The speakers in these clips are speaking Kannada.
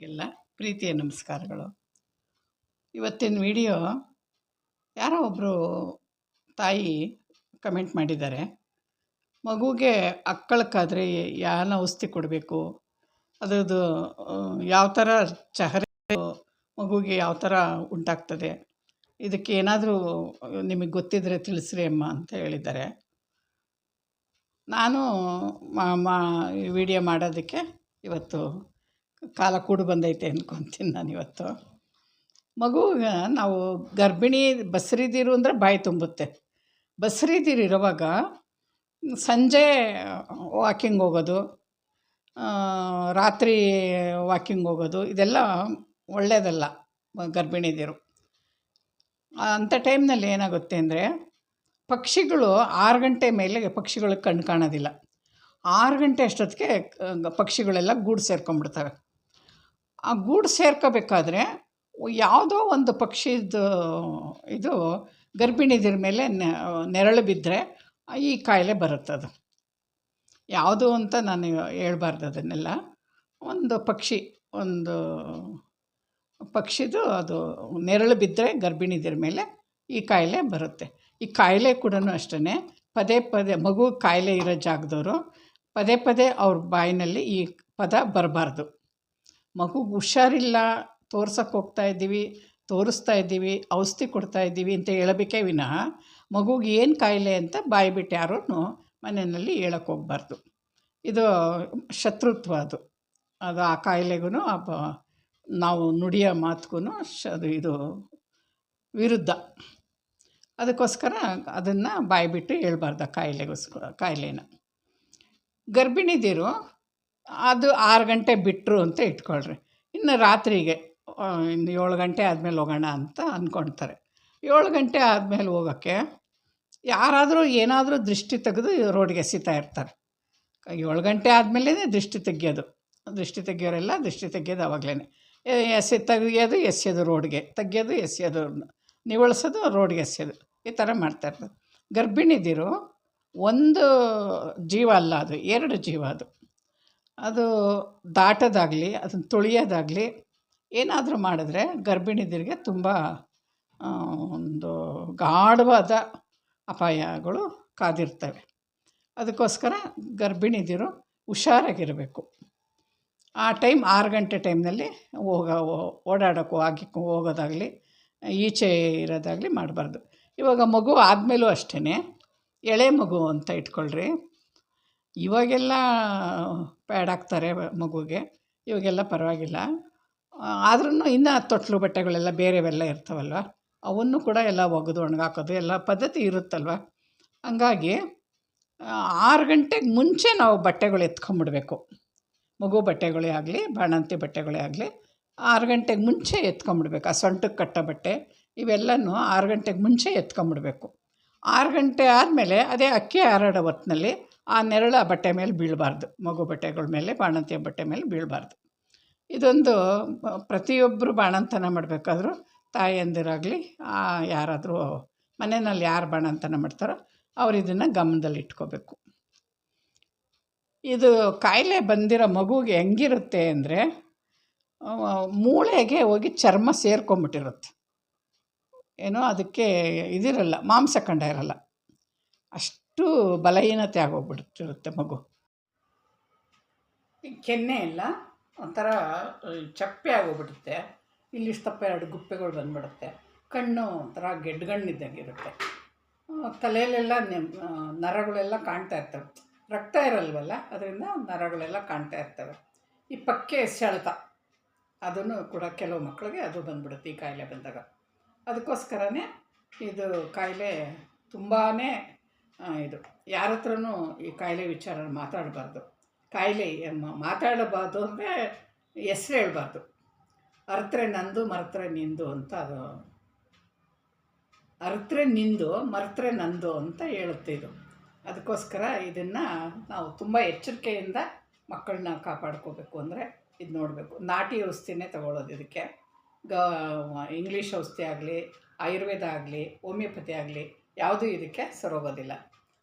ಎಲ್ಲ ಪ್ರೀತಿಯ ನಮಸ್ಕಾರಗಳು. ಇವತ್ತಿನ ವಿಡಿಯೋ ಯಾರೋ ಒಬ್ಬರು ತಾಯಿ ಕಮೆಂಟ್ ಮಾಡಿದ್ದಾರೆ. ಮಗುಗೆ ಅಕ್ಕಳಕ್ಕಾದರೆ ಯಾನ ಔಷಧಿ ಕೊಡಬೇಕು? ಅದರದ್ದು ಯಾವ ಥರ ಚಹರೆ ಮಗುಗೆ ಯಾವ ಥರ ಉಂಟಾಗ್ತದೆ? ಇದಕ್ಕೆ ಏನಾದರೂ ನಿಮಗೆ ಗೊತ್ತಿದ್ದರೆ ತಿಳಿಸ್ರಿ ಅಮ್ಮ ಅಂತ ಹೇಳಿದ್ದಾರೆ. ನಾನು ಮಾ ವಿಡಿಯೋ ಮಾಡೋದಕ್ಕೆ ಇವತ್ತು ಕಾಲ ಕೂಡು ಬಂದೈತೆ ಅಂದ್ಕೊತೀನಿ ನಾನು ಇವತ್ತು. ಮಗುವಿಗೆ ನಾವು ಗರ್ಭಿಣಿ ಬಸ್ರಿದಿರು ಅಂದರೆ ಬಾಯಿ ತುಂಬುತ್ತೆ. ಬಸ್ರಿದಿರು ಇರುವಾಗ ಸಂಜೆ ವಾಕಿಂಗ್ ಹೋಗೋದು ರಾತ್ರಿ ವಾಕಿಂಗ್ ಹೋಗೋದು, ಇದೆಲ್ಲ ಒಳ್ಳೆಯದಲ್ಲ ಗರ್ಭಿಣಿದಿರು. ಅಂಥ ಟೈಮ್ನಲ್ಲಿ ಏನಾಗುತ್ತೆ ಅಂದರೆ ಪಕ್ಷಿಗಳು ಆರು ಗಂಟೆ ಮೇಲೆ ಪಕ್ಷಿಗಳಿಗೆ ಕಣ್ಣು ಕಾಣೋದಿಲ್ಲ. ಆರು ಗಂಟೆ ಅಷ್ಟೊತ್ತಿಗೆ ಪಕ್ಷಿಗಳೆಲ್ಲ ಗೂಡು ಸೇರ್ಕೊಂಡ್ಬಿಡ್ತವೆ. ಆ ಗೂಡು ಸೇರ್ಕೋಬೇಕಾದ್ರೆ ಯಾವುದೋ ಒಂದು ಪಕ್ಷಿದು ಇದು ಗರ್ಭಿಣಿದಿರ ಮೇಲೆ ನೆರಳು ಬಿದ್ದರೆ ಈ ಕಾಯಿಲೆ ಬರುತ್ತದು ಯಾವುದು ಅಂತ ನಾನು ಹೇಳ್ಬಾರ್ದು ಅದನ್ನೆಲ್ಲ. ಒಂದು ಪಕ್ಷಿ, ಒಂದು ಪಕ್ಷಿದು ಅದು ನೆರಳು ಬಿದ್ದರೆ ಗರ್ಭಿಣಿದಿರ ಮೇಲೆ ಈ ಕಾಯಿಲೆ ಬರುತ್ತೆ. ಈ ಕಾಯಿಲೆ ಕೂಡ ಅಷ್ಟೇ ಪದೇ ಪದೇ ಮಗು ಕಾಯಿಲೆ ಇರೋ ಜಾಗದವರು ಪದೇ ಪದೇ ಅವ್ರ ಬಾಯಿನಲ್ಲಿ ಈ ಪದ ಬರಬಾರ್ದು. ಮಗುಗೆ ಹುಷಾರಿಲ್ಲ ತೋರ್ಸಕ್ಕೆ ಹೋಗ್ತಾ ಇದ್ದೀವಿ, ತೋರಿಸ್ತಾ ಇದ್ದೀವಿ, ಔಷಧಿ ಕೊಡ್ತಾ ಇದ್ದೀವಿ ಅಂತ ಹೇಳಬೇಕೇ ವಿನಃ ಮಗುಗೆ ಏನು ಕಾಯಿಲೆ ಅಂತ ಬಾಯಿ ಬಿಟ್ಟು ಯಾರೂ ಮನೆಯಲ್ಲಿ ಹೇಳಕ್ಕೆ ಹೋಗ್ಬಾರ್ದು. ಇದು ಶತ್ರುತ್ವ ಅದು. ಅದು ಆ ಕಾಯಿಲೆಗೂ ನಾವು ನುಡಿಯೋ ಮಾತುಗೂ ಶ, ಅದು ಇದು ವಿರುದ್ಧ. ಅದಕ್ಕೋಸ್ಕರ ಅದನ್ನು ಬಾಯಿ ಬಿಟ್ಟು ಹೇಳ್ಬಾರ್ದು ಆ ಕಾಯಿಲೆಗೋಸ್ಕರ, ಕಾಯಿಲೆನ. ಗರ್ಭಿಣಿದಿರು ಅದು ಆರು ಗಂಟೆ ಬಿಟ್ಟರು ಅಂತ ಇಟ್ಕೊಳ್ರಿ. ಇನ್ನು ರಾತ್ರಿಗೆ ಇನ್ನು ಏಳು ಗಂಟೆ ಆದಮೇಲೆ ಹೋಗೋಣ ಅಂತ ಅಂದ್ಕೊಳ್ತಾರೆ ಏಳು ಗಂಟೆ ಆದಮೇಲೆ ಹೋಗೋಕ್ಕೆ ಯಾರಾದರೂ ಏನಾದರೂ ದೃಷ್ಟಿ ತೆಗೆದು ರೋಡ್ಗೆ ಎಸಿತಾ ಇರ್ತಾರೆ. ಏಳು ಗಂಟೆ ಆದಮೇಲೆ ದೃಷ್ಟಿ ತೆಗಿಯೋದು. ದೃಷ್ಟಿ ತೆಗಿಯೋರೆಲ್ಲ ದೃಷ್ಟಿ ತೆಗಿಯೋದು ಆವಾಗಲೇ ಎಸೆ ತೆಗಿಯೋದು, ಎಸೆಯೋದು ರೋಡ್ಗೆ. ತೆಗಿಯೋದು, ಎಸೆಯೋದು, ನಿವಳಿಸೋದು, ರೋಡ್ಗೆ ಎಸೆಯೋದು. ಈ ಥರ ಮಾಡ್ತಾಯಿರ್ತಾರೆ ಗರ್ಭಿಣಿದಿರು ಒಂದು ಜೀವ ಅಲ್ಲ ಅದು, ಎರಡು ಜೀವ ಅದು. ಅದು ದಾಟೋದಾಗಲಿ, ಅದನ್ನು ತುಳಿಯೋದಾಗಲಿ ಏನಾದರೂ ಮಾಡಿದ್ರೆ ಗರ್ಭಿಣಿದಿರಿಗೆ ತುಂಬ ಒಂದು ಗಾಢವಾದ ಅಪಾಯಗಳು ಕಾದಿರ್ತವೆ. ಅದಕ್ಕೋಸ್ಕರ ಗರ್ಭಿಣಿದಿರು ಹುಷಾರಾಗಿರಬೇಕು. ಆ ಟೈಮ್ ಆರು ಗಂಟೆ ಟೈಮ್ನಲ್ಲಿ ಹೋಗ ಓಡಾಡೋಕ್ಕೂ ಆಗಿ ಹೋಗೋದಾಗಲಿ, ಈಚೆ ಇರೋದಾಗಲಿ ಮಾಡಬಾರ್ದು. ಇವಾಗ ಮಗು ಆದಮೇಲೂ ಅಷ್ಟೇ ಎಳೆ ಮಗು ಅಂತ ಇಟ್ಕೊಳ್ರಿ. ಇವಾಗೆಲ್ಲ ಪ್ಯಾಡ್ ಹಾಕ್ತಾರೆ ಮಗುಗೆ, ಇವಾಗೆಲ್ಲ ಪರವಾಗಿಲ್ಲ. ಆದ್ರೂ ಇನ್ನೂ ತೊಟ್ಲು ಬಟ್ಟೆಗಳೆಲ್ಲ ಬೇರೆವೆಲ್ಲ ಇರ್ತಾವಲ್ವ, ಅವನ್ನು ಕೂಡ ಎಲ್ಲ ಒಗೆದು ಒಣಗಾಕೋದು ಎಲ್ಲ ಪದ್ಧತಿ ಇರುತ್ತಲ್ವ. ಹಂಗಾಗಿ ಆರು ಗಂಟೆಗೆ ಮುಂಚೆ ನಾವು ಬಟ್ಟೆಗಳು ಎತ್ಕೊಂಬಿಡ್ಬೇಕು. ಮಗು ಬಟ್ಟೆಗಳೇ ಆಗಲಿ, ಬಾಣಂತಿ ಬಟ್ಟೆಗಳೇ ಆಗಲಿ, ಆರು ಗಂಟೆಗೆ ಮುಂಚೆ ಎತ್ಕೊಂಬಿಡ್ಬೇಕು. ಆ ಸೊಂಟಕ್ಕೆ ಕಟ್ಟೋ ಬಟ್ಟೆ, ಇವೆಲ್ಲನೂ ಆರು ಗಂಟೆಗೆ ಮುಂಚೆ ಎತ್ಕೊಂಬಿಡ್ಬೇಕು. ಆರು ಗಂಟೆ ಆದಮೇಲೆ ಅದೇ ಅಕ್ಕಿ ಹಾರಾಡೋ ಹೊತ್ನಲ್ಲಿ ಆ ನೆರಳು ಆ ಬಟ್ಟೆ ಮೇಲೆ ಬೀಳಬಾರ್ದು. ಮಗು ಬಟ್ಟೆಗಳ ಮೇಲೆ, ಬಾಣಂತಿಯ ಬಟ್ಟೆ ಮೇಲೆ ಬೀಳಬಾರ್ದು. ಇದೊಂದು ಪ್ರತಿಯೊಬ್ಬರು ಬಾಣಂತನ ಮಾಡಬೇಕಾದ್ರೂ ತಾಯಂದಿರಾಗಲಿ ಯಾರಾದರೂ ಮನೆಯಲ್ಲಿ ಯಾರು ಬಾಣಂತನ ಮಾಡ್ತಾರೋ ಅವ್ರು ಇದನ್ನು ಗಮನದಲ್ಲಿ ಇಟ್ಕೋಬೇಕು. ಇದು ಕಾಯಿಲೆ ಬಂದಿರೋ ಮಗುಗೆ ಹೆಂಗಿರುತ್ತೆ ಅಂದರೆ ಮೂಳೆಗೆ ಹೋಗಿ ಚರ್ಮ ಸೇರ್ಕೊಂಬಿಟ್ಟಿರುತ್ತೆ. ಏನೋ ಅದಕ್ಕೆ ಇದಿರಲ್ಲ ಮಾಂಸ ಕಂಡ ಇರಲ್ಲ. ಅಷ್ಟು ಬಲಹೀನತೆ ಆಗೋಗ್ಬಿಟ್ಟಿರುತ್ತೆ ಮಗು. ಈ ಕೆನ್ನೆ ಎಲ್ಲ ಒಂಥರ ಚಪ್ಪೆ ಆಗೋಗ್ಬಿಡುತ್ತೆ. ತಪ್ಪೆ ಎರಡು ಗುಪ್ಪೆಗಳು ಬಂದ್ಬಿಡುತ್ತೆ. ಕಣ್ಣು ಒಂಥರ ಗೆಡ್ಗಣ್ಣಿದ್ದಂಗಿರುತ್ತೆ. ತಲೆಯಲ್ಲೆಲ್ಲ ನರಗಳೆಲ್ಲ ಕಾಣ್ತಾ ಇರ್ತವೆ. ರಕ್ತ ಇರಲ್ವಲ್ಲ, ಅದರಿಂದ ನರಗಳೆಲ್ಲ ಕಾಣ್ತಾ ಇರ್ತವೆ. ಈ ಪಕ್ಕೆ ಸೆಳೆತ, ಅದನ್ನು ಕೂಡ ಕೆಲವು ಮಕ್ಕಳಿಗೆ ಅದು ಬಂದ್ಬಿಡುತ್ತೆ ಈ ಕಾಯಿಲೆ ಬಂದಾಗ. ಅದಕ್ಕೋಸ್ಕರನೇ ಇದು ಕಾಯಿಲೆ ತುಂಬಾ ಇದು. ಯಾರ ಹತ್ರನೂ ಈ ಕಾಯಿಲೆ ವಿಚಾರ ಮಾತಾಡಬಾರ್ದು. ಕಾಯಿಲೆ ಮಾತಾಡಬಾರ್ದು ಅಂದರೆ ಹೆಸ್ರು ಹೇಳಬಾರ್ದು. ಅರ್ತ್ರೆ ನಂದು, ಮರೆತ್ರೆ ನಿಂದು ಅಂತ ಅದು. ಅರ್ತ್ರೆ ನಿಂದು, ಮರೆತ್ರೆ ನಂದು ಅಂತ ಹೇಳುತ್ತೆ ಇದು. ಅದಕ್ಕೋಸ್ಕರ ಇದನ್ನು ನಾವು ತುಂಬ ಎಚ್ಚರಿಕೆಯಿಂದ ಮಕ್ಕಳನ್ನ ಕಾಪಾಡ್ಕೋಬೇಕು ಅಂದರೆ ಇದು ನೋಡಬೇಕು. ನಾಟಿ ಔಷಧಿನೇ ತಗೊಳ್ಳೋದು ಇದಕ್ಕೆ. ಗ, ಇಂಗ್ಲೀಷ್ ಔಷಧಿ ಆಗಲಿ, ಆಯುರ್ವೇದ ಆಗಲಿ, ಹೋಮಿಯೋಪತಿ ಆಗಲಿ, ಯಾವುದೂ ಇದಕ್ಕೆ ಸರೋಗೋದಿಲ್ಲ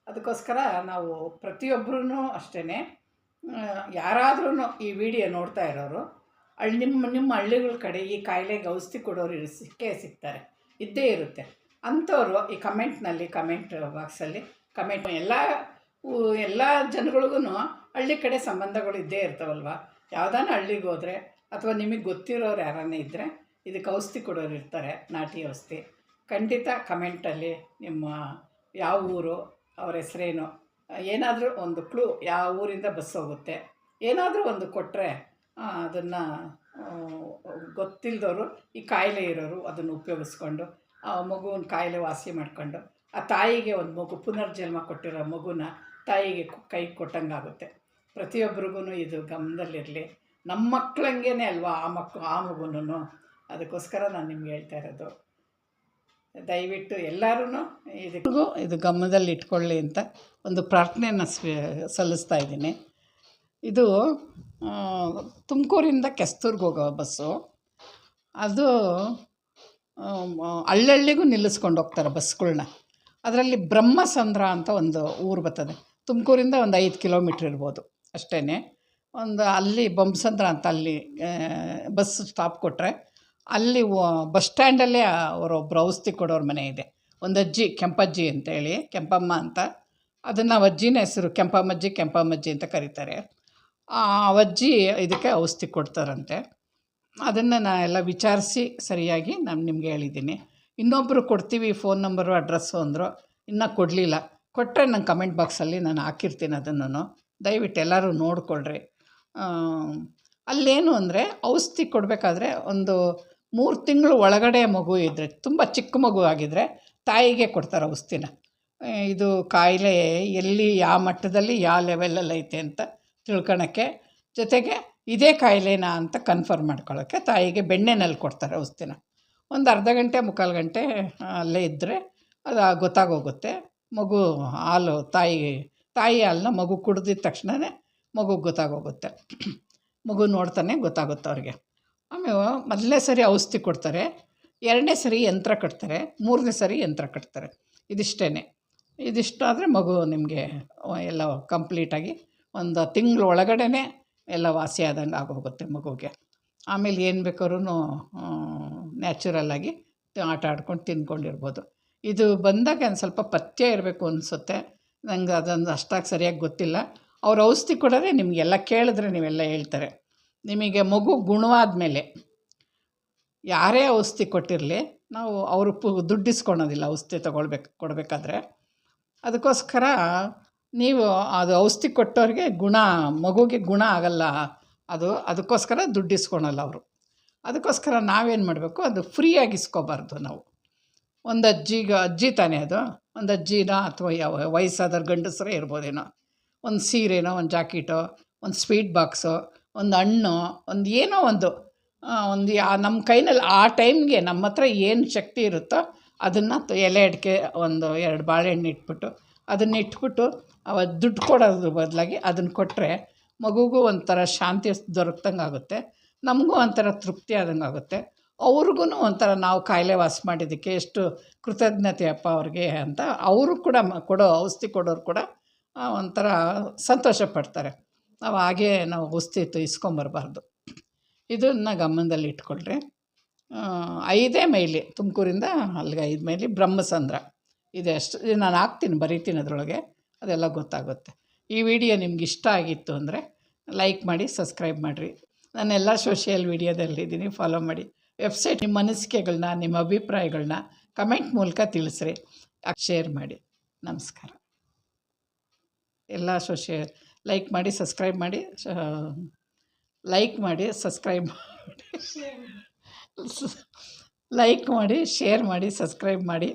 ಅದಕ್ಕೋಸ್ಕರ ನಾವು ಪ್ರತಿಯೊಬ್ಬರೂ ಅಷ್ಟೇ ಯಾರಾದ್ರೂ ಈ ವಿಡಿಯೋ ನೋಡ್ತಾ ಇರೋರು ಹಳ್ಳಿ ನಿಮ್ಮ ನಿಮ್ಮ ಹಳ್ಳಿಗಳ ಕಡೆ ಈ ಕಾಯಿಲೆಗೆ ಔಷಧಿ ಕೊಡೋರು ಸಿಕ್ಕೇ ಸಿಗ್ತಾರೆ. ಇದ್ದೇ ಇರುತ್ತೆ. ಅಂಥವ್ರು ಈ ಕಮೆಂಟ್ನಲ್ಲಿ, ಕಮೆಂಟ್ ಬಾಕ್ಸಲ್ಲಿ, ಕಮೆಂಟ್ ಎಲ್ಲ ಎಲ್ಲ ಜನಗಳಿಗೂ ಹಳ್ಳಿ ಕಡೆ ಸಂಬಂಧಗಳು ಇದ್ದೇ ಇರ್ತಾವಲ್ವ? ಯಾವುದಾನ ಹಳ್ಳಿಗೆ ಹೋದರೆ ಅಥವಾ ನಿಮಗೆ ಗೊತ್ತಿರೋರು ಯಾರನ್ನೇ ಇದ್ದರೆ ಇದಕ್ಕೆ ಔಷಧಿ ಕೊಡೋರು ಇರ್ತಾರೆ, ನಾಟಿ ಔಷಧಿ. ಖಂಡಿತ ಕಮೆಂಟಲ್ಲಿ ನಿಮ್ಮ ಯಾವ ಊರು ಅವ್ರ ಹೆಸರೇನು? ಏನಾದರೂ ಒಂದು ಕ್ಲೂ ಯಾವ ಊರಿಂದ ಬಸ್ ಹೋಗುತ್ತೆ? ಏನಾದರೂ ಒಂದು ಕೊಟ್ಟರೆ ಅದನ್ನು ಗೊತ್ತಿಲ್ಲದವರು ಈ ಕಾಯಿಲೆ ಇರೋರು ಅದನ್ನು ಉಪಯೋಗಿಸ್ಕೊಂಡು, ಆ ಮಗುವಿನ ಕಾಯಿಲೆ ವಾಸಿ ಮಾಡಿಕೊಂಡು, ಆ ತಾಯಿಗೆ ಒಂದು ಮಗು, ಪುನರ್ಜನ್ಮ ಕೊಟ್ಟಿರೋ ಮಗುನ ತಾಯಿಗೆ ಕೈ ಕೊಟ್ಟಂಗಾಗುತ್ತೆ. ಪ್ರತಿಯೊಬ್ಬರಿಗೂ ಇದು ಗಮನದಲ್ಲಿರಲಿ. ನಮ್ಮ ಮಕ್ಕಳಂಗೆ ಅಲ್ವಾ ಆ ಮಕ್ಕಳು ಆ ಮಗುನೂ ಅದಕ್ಕೋಸ್ಕರ ನಾನು ನಿಮ್ಗೆ ಹೇಳ್ತಾ ಇರೋದು. ದಯವಿಟ್ಟು ಎಲ್ಲರೂ ಇದಕ್ಕೂ ಇದು ಗಮನದಲ್ಲಿ ಇಟ್ಕೊಳ್ಳಿ ಅಂತ ಒಂದು ಪ್ರಾರ್ಥನೆಯನ್ನು ಸಲ್ಲಿಸ್ತಾ ಇದ್ದೀನಿ. ಇದು ತುಮಕೂರಿಂದ ಕೆಸ್ತೂರ್ಗೆ ಹೋಗೋ ಬಸ್ಸು. ಅದು ಹಳ್ಳಹಳ್ಳಿಗೂ ನಿಲ್ಲಿಸ್ಕೊಂಡು ಹೋಗ್ತಾರೆ ಬಸ್ಗಳನ್ನ ಅದರಲ್ಲಿ ಬ್ರಹ್ಮಸಂದ್ರ ಅಂತ ಒಂದು ಊರು ಬರ್ತದೆ. ತುಮಕೂರಿಂದ ಒಂದು ಐದು ಕಿಲೋಮೀಟ್ರ್ ಇರ್ಬೋದು ಅಷ್ಟೇ ಒಂದು ಅಲ್ಲಿ ಬೊಮ್ಮಸಂದ್ರ ಅಂತ ಅಲ್ಲಿ ಬಸ್ ಸ್ಟಾಪ್ ಕೊಟ್ಟರೆ ಅಲ್ಲಿ ಬಸ್ ಸ್ಟ್ಯಾಂಡಲ್ಲೇ ಅವರೊಬ್ಬರು ಔಷಧಿ ಕೊಡೋರ ಮನೆ ಇದೆ. ಒಂದು ಅಜ್ಜಿ, ಕೆಂಪಜ್ಜಿ ಅಂತೇಳಿ, ಕೆಂಪಮ್ಮ ಅಂತ. ಅದನ್ನು ಅಜ್ಜಿನ ಹೆಸರು ಕೆಂಪಮ್ಮಜ್ಜಿ ಕೆಂಪಮ್ಮಜ್ಜಿ ಅಂತ ಕರೀತಾರೆ. ಆ ಅಜ್ಜಿ ಇದಕ್ಕೆ ಔಷಧಿ ಕೊಡ್ತಾರಂತೆ. ಅದನ್ನು ನಾ ಎಲ್ಲ ವಿಚಾರಿಸಿ ಸರಿಯಾಗಿ ನಾನು ನಿಮಗೆ ಹೇಳಿದ್ದೀನಿ. ಇನ್ನೊಬ್ಬರು ಕೊಡ್ತೀವಿ ಫೋನ್ ನಂಬರು, ಅಡ್ರೆಸ್ಸು ಅಂದರು, ಇನ್ನೂ ಕೊಡಲಿಲ್ಲ. ಕೊಟ್ಟರೆ ನಂಗೆ ಕಮೆಂಟ್ ಬಾಕ್ಸಲ್ಲಿ ನಾನು ಹಾಕಿರ್ತೀನಿ ಅದನ್ನು ದಯವಿಟ್ಟು ಎಲ್ಲರೂ ನೋಡಿಕೊಳ್ರಿ. ಅಲ್ಲೇನು ಅಂದರೆ ಔಷಧಿ ಕೊಡಬೇಕಾದ್ರೆ ಒಂದು ಮೂರು ತಿಂಗಳು ಒಳಗಡೆ ಮಗು ಇದ್ದರೆ ತುಂಬ ಚಿಕ್ಕ ಮಗು ಆಗಿದ್ದರೆ ತಾಯಿಗೆ ಕೊಡ್ತಾರೆ ಔಷಧಿನ ಇದು ಕಾಯಿಲೆ ಎಲ್ಲಿ, ಯಾವ ಮಟ್ಟದಲ್ಲಿ, ಯಾವ ಲೆವೆಲಲ್ಲಿ ಐತೆ ಅಂತ ತಿಳ್ಕೊಳಕ್ಕೆ ಜೊತೆಗೆ ಇದೇ ಕಾಯಿಲೆನಾ ಅಂತ ಕನ್ಫರ್ಮ್ ಮಾಡ್ಕೊಳ್ಳೋಕ್ಕೆ ತಾಯಿಗೆ ಬೆಣ್ಣೆನಲ್ಲಿ ಕೊಡ್ತಾರೆ ಔಷಧಿನ ಒಂದು ಅರ್ಧ ಗಂಟೆ, ಮುಕ್ಕಾಲು ಗಂಟೆ ಅಲ್ಲೇ ಇದ್ದರೆ ಅದು ಗೊತ್ತಾಗೋಗುತ್ತೆ. ಮಗು ಹಾಲು, ತಾಯಿ ತಾಯಿ ಹಾಲನ್ನ ಮಗು ಕುಡ್ದಿದ ತಕ್ಷಣವೇ ಮಗುಗೆ ಗೊತ್ತಾಗೋಗುತ್ತೆ. ಮಗು ನೋಡ್ತಾನೆ ಗೊತ್ತಾಗುತ್ತೆ ಅವ್ರಿಗೆ. ಆಮೇಲೆ ಮೊದಲನೇ ಸರಿ ಔಷಧಿ ಕೊಡ್ತಾರೆ, ಎರಡನೇ ಸರಿ ಯಂತ್ರ ಕಟ್ತಾರೆ, ಮೂರನೇ ಸರಿ ಯಂತ್ರ ಕಟ್ತಾರೆ. ಇದಿಷ್ಟೇ ಇದಿಷ್ಟಾದರೆ ಮಗು ನಿಮಗೆ ಎಲ್ಲ ಕಂಪ್ಲೀಟಾಗಿ ಒಂದು ತಿಂಗಳ ಒಳಗಡೆ ಎಲ್ಲ ವಾಸಿ ಆದಂಗೆ ಆಗೋಗುತ್ತೆ ಮಗುಗೆ. ಆಮೇಲೆ ಏನು ಬೇಕಾದ್ರೂ ನ್ಯಾಚುರಲ್ಲಾಗಿ ಆಟ ಆಡ್ಕೊಂಡು ತಿಂದ್ಕೊಂಡಿರ್ಬೋದು ಇದು ಬಂದಾಗ ಒಂದು ಸ್ವಲ್ಪ ಪಥ್ಯ ಇರಬೇಕು ಅನಿಸುತ್ತೆ. ನಂಗೆ ಅದೊಂದು ಅಷ್ಟಾಗಿ ಸರಿಯಾಗಿ ಗೊತ್ತಿಲ್ಲ. ಅವ್ರು ಔಷಧಿ ಕೊಡೋರೆ ನಿಮಗೆಲ್ಲ ಕೇಳಿದ್ರೆ ನೀವೆಲ್ಲ ಹೇಳ್ತಾರೆ. ನಿಮಗೆ ಮಗು ಗುಣವಾದ ಮೇಲೆ ಯಾರೇ ಔಷಧಿ ಕೊಟ್ಟಿರಲಿ, ನಾವು ಅವರು ಪು ದುಡ್ಡಿಸ್ಕೊಳೋದಿಲ್ಲ, ಔಷಧಿ ತೊಗೊಳ್ಬೇಕು, ಕೊಡಬೇಕಾದ್ರೆ. ಅದಕ್ಕೋಸ್ಕರ ನೀವು ಅದು ಔಷಧಿ ಕೊಟ್ಟವ್ರಿಗೆ ಗುಣ, ಮಗುಗೆ ಗುಣ ಆಗಲ್ಲ, ಅದು ಅದಕ್ಕೋಸ್ಕರ ದುಡ್ಡಿಸ್ಕೊಳಲ್ಲ ಅವರು. ಅದಕ್ಕೋಸ್ಕರ ನಾವೇನು ಮಾಡಬೇಕು, ಅದು ಫ್ರೀಯಾಗಿ ಇಸ್ಕೋಬಾರ್ದು ನಾವು. ಒಂದು ಅಜ್ಜಿಗೆ ಅಜ್ಜಿ ತಾನೇ ಅದು. ಒಂದು ಅಜ್ಜಿನ ಅಥವಾ ಯಾವ ವಯಸ್ಸಾದವ್ರ ಗಂಡಸರೇ ಇರ್ಬೋದೇನೋ. ಒಂದು ಸೀರೆನೋ, ಒಂದು ಜಾಕೆಟೋ, ಒಂದು ಸ್ವೀಟ್ ಬಾಕ್ಸು ಒಂದು ಹಣ್ಣು, ಒಂದು ಏನೋ ಒಂದು. ಒಂದು ಯಾ ನಮ್ಮ ಕೈನಲ್ಲಿ ಆ ಟೈಮ್ಗೆ ನಮ್ಮ ಹತ್ರ ಏನು ಶಕ್ತಿ ಇರುತ್ತೋ ಅದನ್ನು ಎಲೆ ಅಡಿಕೆ ಒಂದು ಎರಡು ಬಾಳೆಹಣ್ಣು ಇಟ್ಬಿಟ್ಟು ಅದನ್ನ ಇಟ್ಬಿಟ್ಟು ಅವ ದುಡ್ಡು ಕೊಡೋದ್ರ ಬದಲಾಗಿ ಅದನ್ನು ಕೊಟ್ಟರೆ ಮಗುಗೂ ಒಂಥರ ಶಾಂತಿ ದೊರಕ್ದಂಗೆ ಆಗುತ್ತೆ. ನಮಗೂ ಒಂಥರ ತೃಪ್ತಿ ಆದಂಗೆ ಆಗುತ್ತೆ. ಅವ್ರಿಗೂ ಒಂಥರ ನಾವು ಕಾಯಿಲೆ ವಾಸ ಮಾಡಿದ್ದಕ್ಕೆ ಎಷ್ಟು ಕೃತಜ್ಞತೆ ಅಪ್ಪ ಅವ್ರಿಗೆ ಅಂತ ಅವರು ಕೂಡ ಕೊಡೋ ಔಷಧಿ ಕೊಡೋರು ಕೂಡ ಒಂಥರ ಸಂತೋಷ ಪಡ್ತಾರೆ. ನಾವು ಹಾಗೇ ನಾವು ಔಷಧಿ ಇಸ್ಕೊಂಬರಬಾರ್ದು. ಇದನ್ನು ಗಮನದಲ್ಲಿ ಇಟ್ಕೊಳ್ರಿ. ಐದೇ ಮೈಲಿ, ತುಮಕೂರಿಂದ ಅಲ್ಲಿಗೆ ಐದು ಮೈಲಿ ಬ್ರಹ್ಮಸಂದ್ರ. ಇದೆ ಅಷ್ಟು ನಾನು ಹಾಕ್ತೀನಿ, ಬರೀತೀನಿ ಅದರೊಳಗೆ, ಅದೆಲ್ಲ ಗೊತ್ತಾಗುತ್ತೆ. ಈ ವಿಡಿಯೋ ನಿಮ್ಗೆ ಇಷ್ಟ ಆಗಿತ್ತು ಅಂದರೆ ಲೈಕ್ ಮಾಡಿ, ಸಬ್ಸ್ಕ್ರೈಬ್ ಮಾಡಿರಿ. ನಾನೆಲ್ಲ ಸೋಷಿಯಲ್ ಮೀಡಿಯಾದಲ್ಲಿದ್ದೀನಿ ಫಾಲೋ ಮಾಡಿ. ವೆಬ್ಸೈಟ್, ನಿಮ್ಮ ಅನಿಸಿಕೆಗಳನ್ನ ನಿಮ್ಮ ಅಭಿಪ್ರಾಯಗಳನ್ನ ಕಮೆಂಟ್ ಮೂಲಕ ತಿಳಿಸ್ರಿ. ಶೇರ್ ಮಾಡಿ. ನಮಸ್ಕಾರ. ಎಲ್ಲ ಸೋಷಿಯಲ್ ಲೈಕ್ ಮಾಡಿ ಸಬ್ಸ್ಕ್ರೈಬ್ ಮಾಡಿ ಲೈಕ್ ಮಾಡಿ ಸಬ್ಸ್ಕ್ರೈಬ್ ಮಾಡಿ ಲೈಕ್ ಮಾಡಿ ಶೇರ್ ಮಾಡಿ ಸಬ್ಸ್ಕ್ರೈಬ್ ಮಾಡಿ